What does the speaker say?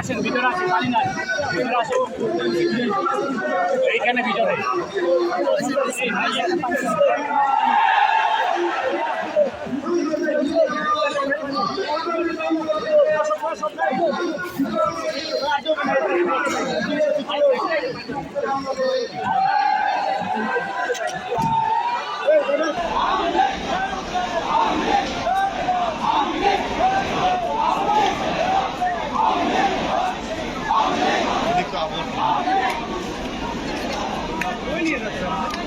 আসেন ভিতরে আসেন পানি নাই ভিতরে আসেন। এইখানে ভিতরে। নিয়ে 好布了。啊，归你的。